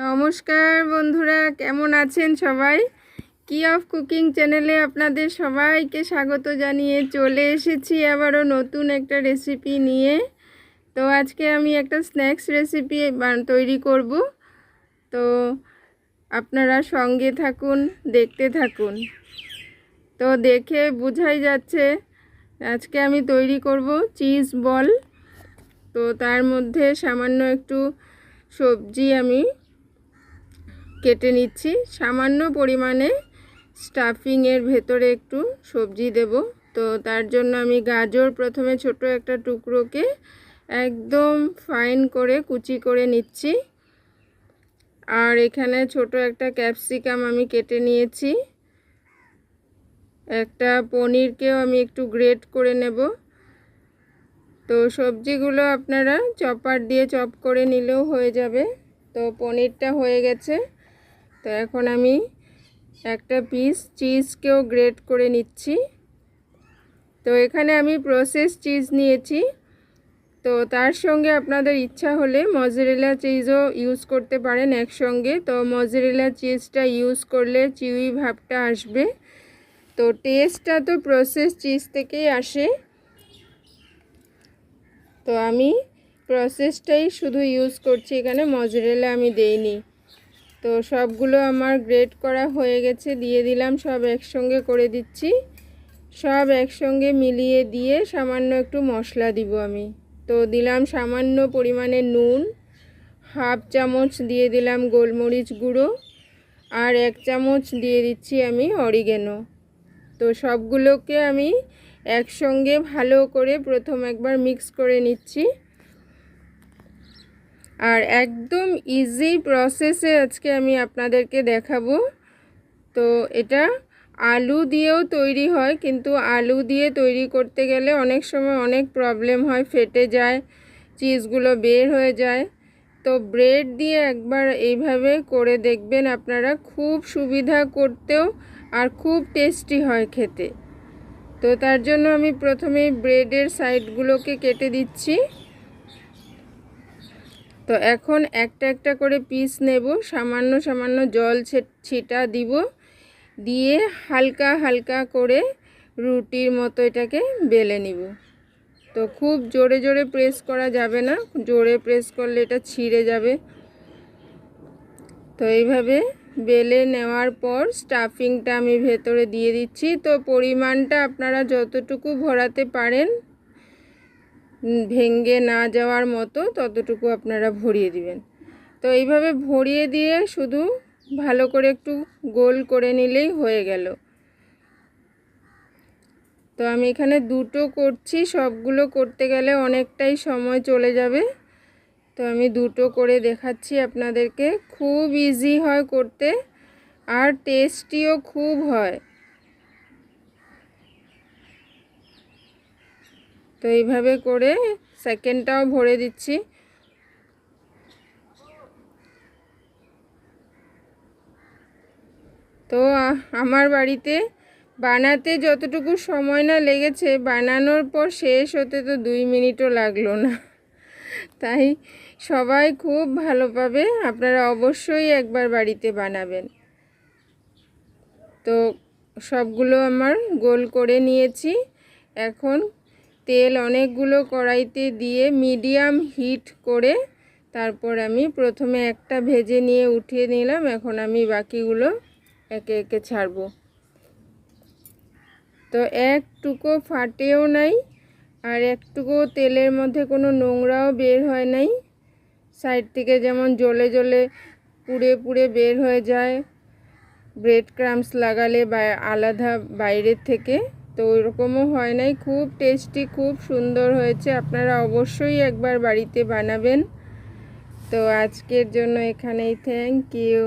নমস্কার বন্ধুরা, কেমন আছেন সবাই? কি অফ কুকিং চ্যানেলে আপনাদের সবাইকে স্বাগত জানিয়ে চলে এসেছি আবারও নতুন একটা রেসিপি নিয়ে। তো আজকে আমি একটা স্ন্যাক্স রেসিপি তৈরি করব। তো আপনারা সঙ্গে থাকুন, দেখতে থাকুন। তো দেখে বোঝাই যাচ্ছে, আজকে আমি তৈরি করব চিজ বল তো তার মধ্যে সামান্য একটু সবজি আমি কেটে নিচ্ছি। সামান্য পরিমাণে স্টাফিংয়ের ভেতরে একটু সবজি দেব। তো তার জন্য আমি গাজর প্রথমে ছোট একটা টুকরোকে একদম ফাইন করে কুচি করে নিচ্ছি। আর এখানে ছোট একটা ক্যাপসিকাম আমি কেটে নিয়েছি। একটা পনিরকেও আমি একটু গ্রেট করে নেব। তো সবজিগুলো আপনারা চপার দিয়ে চপ করে নিলেও হয়ে যাবে। তো পনিরটা হয়ে গেছে। তো এখন আমি একটা পিস চিজকেও গ্রেট করে নিচ্ছি। তো এখানে আমি প্রসেস চিজ নিয়েছি। তো তার সঙ্গে আপনাদের ইচ্ছা হলে মজরেলা চিজও ইউজ করতে পারেন একসঙ্গে। তো মজরেলা চিজটা ইউজ করলে চিউই ভাবটা আসবে। তো টেস্টটা তো প্রসেস চিজ থেকেই আসে। তো আমি প্রসেসটাই শুধু ইউজ করছি, এখানে মজরেলা আমি দেইনি। তো সবগুলো আমার গ্রেড করা হয়ে গেছে, দিয়ে দিলাম, সব একসঙ্গে করে দিচ্ছি। সব একসঙ্গে মিলিয়ে দিয়ে সামান্য একটু মশলা দিব আমি। তো দিলাম সামান্য পরিমাণে নুন, হাফ চামচ দিয়ে দিলাম গোলমরিচ গুঁড়ো, আর এক চামচ দিয়ে দিচ্ছি আমি অরিগেনো। তো সবগুলোকে আমি একসঙ্গে ভালো করে প্রথম একবার মিক্স করে নিচ্ছি। আর একদম ইজি প্রসেসে আজকে আমি আপনাদেরকে দেখাবো। তো এটা আলু দিয়েও তৈরি হয়, কিন্তু আলু দিয়ে তৈরি করতে গেলে অনেক সময় অনেক প্রবলেম হয়, ফেটে যায় চিজগুলো বের হয়ে যায়। তো ব্রেড দিয়ে একবার এইভাবে করে দেখবেন আপনারা, খুব সুবিধা করতেও আর খুব টেস্টি হয় খেতে। তো তার জন্য আমি প্রথমেই ব্রেডের সাইডগুলোকে কেটে দিচ্ছি। তো এখন একটা একটা করে পিস নেব, সামান্য সামান্য জল ছিটা দিব, দিয়ে হালকা হালকা করে রুটির মতো এটাকে বেলে নিব। তো খুব জোরে জোরে প্রেস করা যাবে না, জোরে প্রেস করলে এটা ছিঁড়ে যাবে। তো এইভাবে বেলে নেওয়ার পর স্টাফিংটা আমি ভেতরে দিয়ে দিচ্ছি। তো পরিমাণটা আপনারা যতটুকু ভরাতে পারেন ভেঙ্গে না যাওয়ার মতো ততটুকু আপনারা ভরিয়ে দিবেন। তো এইভাবে ভরিয়ে দিয়ে শুধু ভালো করে একটু গোল করে নিলেই হয়ে গেল। তো আমি এখানে দুটো করছি, সবগুলো করতে গেলে অনেকটাই সময় চলে যাবে। তো আমি দুটো করে দেখাচ্ছি আপনাদেরকে। খুব ইজি হয় করতে, আর টেস্টিও খুব হয়। তো এইভাবে করে সেকেন্ডটাও ভরে দিচ্ছি। তো আমার বাড়িতে বানাতে যতটুকু সময় না লেগেছে, বানানোর পর শেষ হতে তো দুই মিনিটও লাগল না। তাই সবাই খুব ভালো পাবে, আপনারা অবশ্যই একবার বাড়িতে বানাবেন। তো সবগুলো আমার গোল করে নিয়েছি। এখন তেল অনেকগুলো কড়াইতে দিয়ে মিডিয়াম হিট করে তারপর আমি প্রথমে একটা ভেজে নিয়ে উঠিয়ে নিলাম, এখন আমি বাকিগুলো একে একে ছাড়ব। তো একটুকু ফাটেও নাই আর একটুকু তেলের মধ্যে কোনো নোংরাও বের হয় নাই। সাইড থেকে যেমন জলে জলে পুড়ে পুড়ে বের হয়ে যায় ব্রেড ক্রামস লাগালে বা আলাদা বাইরের থেকে। তো ওরকমও হয় নাই। খুব টেস্টি খুব সুন্দর হয়েছে। আপনারা অবশ্যই একবার বাড়িতে বানাবেন। তো আজকের জন্য এখানেই থ্যাংক ইউ